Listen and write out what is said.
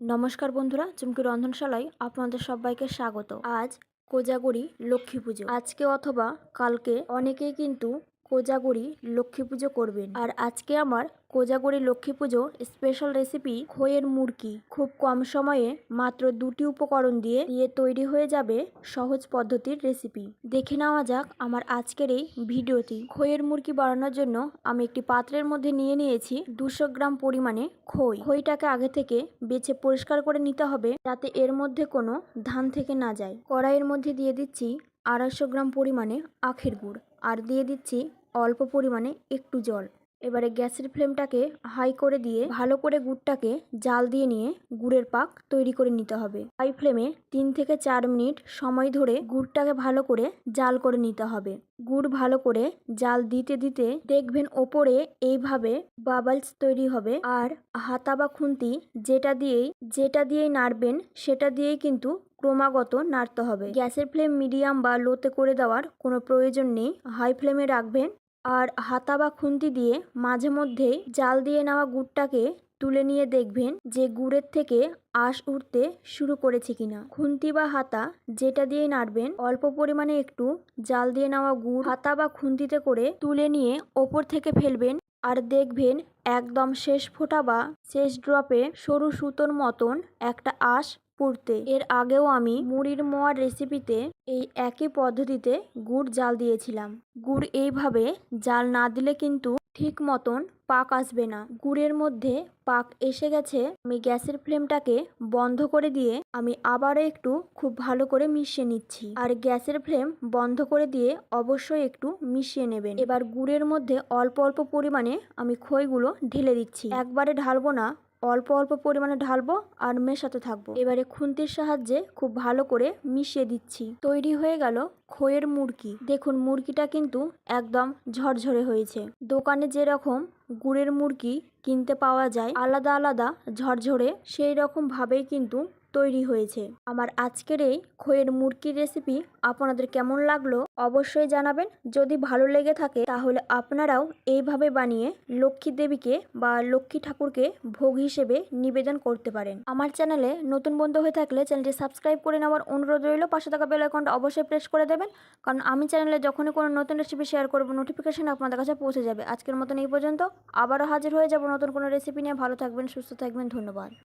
নমস্কার বন্ধুরা, চুমকি রন্ধনশালায় আপনাদের সবাইকে স্বাগত। আজ কোজাগরি লক্ষ্মী পুজো। আজকে অথবা কালকে অনেকেই কিন্তু কোজাগরি লক্ষ্মী পুজো করবেন। আর আজকে আমার কোজাগরি লক্ষ্মী পুজো স্পেশাল রেসিপি খইয়ের মুরকি। খুব কম সময়ে মাত্র দুটি উপকরণ দিয়ে দিয়ে তৈরি হয়ে যাবে সহজ পদ্ধতির রেসিপি দেখে নেওয়া যাক আমার আজকের এই ভিডিওটি। খইয়ের মুরকি বানানোর জন্য আমি একটি পাত্রের মধ্যে নিয়ে নিয়েছি দুশো গ্রাম পরিমাণে খই। খইটাকে আগে থেকে বেছে পরিষ্কার করে নিতে হবে, যাতে এর মধ্যে কোনো ধান থেকে না যায়। কড়াইয়ের মধ্যে দিয়ে দিচ্ছি আড়াইশো গ্রাম পরিমাণে আখের গুড়। আর দিয়ে দিচ্ছি অল্প পরিমাণে একটু জল। এবারে গ্যাসের ফ্লেমটাকে হাই করে দিয়ে ভালো করে গুড়টাকে জাল দিয়ে নিয়ে গুড়ের পাক তৈরি করে নিতে হবে। হাই ফ্লেমে তিন থেকে চার মিনিট সময় ধরে গুড়টাকে ভালো করে জাল করে নিতে হবে। গুড় ভালো করে জাল দিতে দিতে দেখবেন ওপরে এইভাবে বাবলস তৈরি হবে আর হাতা বা খুন্তি যেটা দিয়েই যেটা দিয়েই নাড়বেন সেটা দিয়েই কিন্তু ক্রমাগত নাড়তে হবে। গ্যাসের ফ্লেম মিডিয়াম বা লোতে করে দেওয়ার কোনো প্রয়োজন নেই। হাই ফ্লেমে রাখবেন আর হাতা বা খুন্তি দিয়ে মাঝে মধ্যেই জাল দিয়ে নেওয়া গুড়টাকে তুলে নিয়ে দেখবেন যে গুড়ের থেকে আঁশ উঠতে শুরু করেছে কিনা। খুন্তি বা হাতা যেটা দিয়ে নাড়বেন, অল্প পরিমাণে একটু জাল দিয়ে নেওয়া গুড় হাতা বা খুন্তিতে করে তুলে নিয়ে ওপর থেকে ফেলবেন আর দেখবেন একদম শেষ ফোঁটা বা শেষ ড্রপে সরু সুতোর মতন একটা আঁশ পড়তে। এর আগেও আমি মুড়ির মোয়ার রেসিপিতে এই একই পদ্ধতিতে গুড় জাল দিয়েছিলাম। গুড় এইভাবে জাল না দিলে কিন্তু ঠিক মতন পাক আসবে না। গুড়ের মধ্যে পাক এসে গেছে। আমি গ্যাসের ফ্লেমটাকে বন্ধ করে দিয়ে আমি আবারও একটু খুব ভালো করে মিশিয়ে নিচ্ছি। আর গ্যাসের ফ্লেম বন্ধ করে দিয়ে অবশ্যই একটু মিশিয়ে নেবেন। এবার গুড়ের মধ্যে অল্প অল্প পরিমাণে আমি খইগুলো ঢেলে দিচ্ছি। একবারে ঢালবো না। অল্প অল্প পরিমাণে ঢালবো আর মেশাতে থাকব। এবারে খুন্তির সাহায্যে খুব ভালো করে মিশিয়ে দিচ্ছি। তৈরি হয়ে গেল খইয়ের মুরগি। দেখুন, মুরগিটা কিন্তু একদম ঝরঝরে হয়েছে। দোকানে যেরকম গুড়ের মুরগি কিনতে পাওয়া যায়, আলাদা আলাদা ঝরঝরে সেই রকম ভাবেই কিন্তু তৈরি হয়েছে। আমার আজকের এই খইয়ের মুরগির রেসিপি আপনাদের কেমন লাগল অবশ্যই জানাবেন। যদি ভালো লেগে থাকে তাহলে আপনারাও এইভাবে বানিয়ে লক্ষ্মী দেবীকে বা লক্ষ্মী ঠাকুরকে ভোগ হিসেবে নিবেদন করতে পারেন। আমার চ্যানেলে নতুন বন্ধু হয়ে থাকলে চ্যানেলটি সাবস্ক্রাইব করে নেওয়ার অনুরোধ রইল। পাশে থাকা বেল আইকনটা অবশ্যই প্রেস করে দেবেন। কারণ আমি চ্যানেলে যখনই কোনো নতুন রেসিপি শেয়ার করব নোটিফিকেশন আপনাদের কাছে পৌঁছে যাবে। আজকের মতন এই পর্যন্ত। আবারও হাজির হয়ে যাব নতুন কোনো রেসিপি নিয়ে। ভালো থাকবেন, সুস্থ থাকবেন, ধন্যবাদ।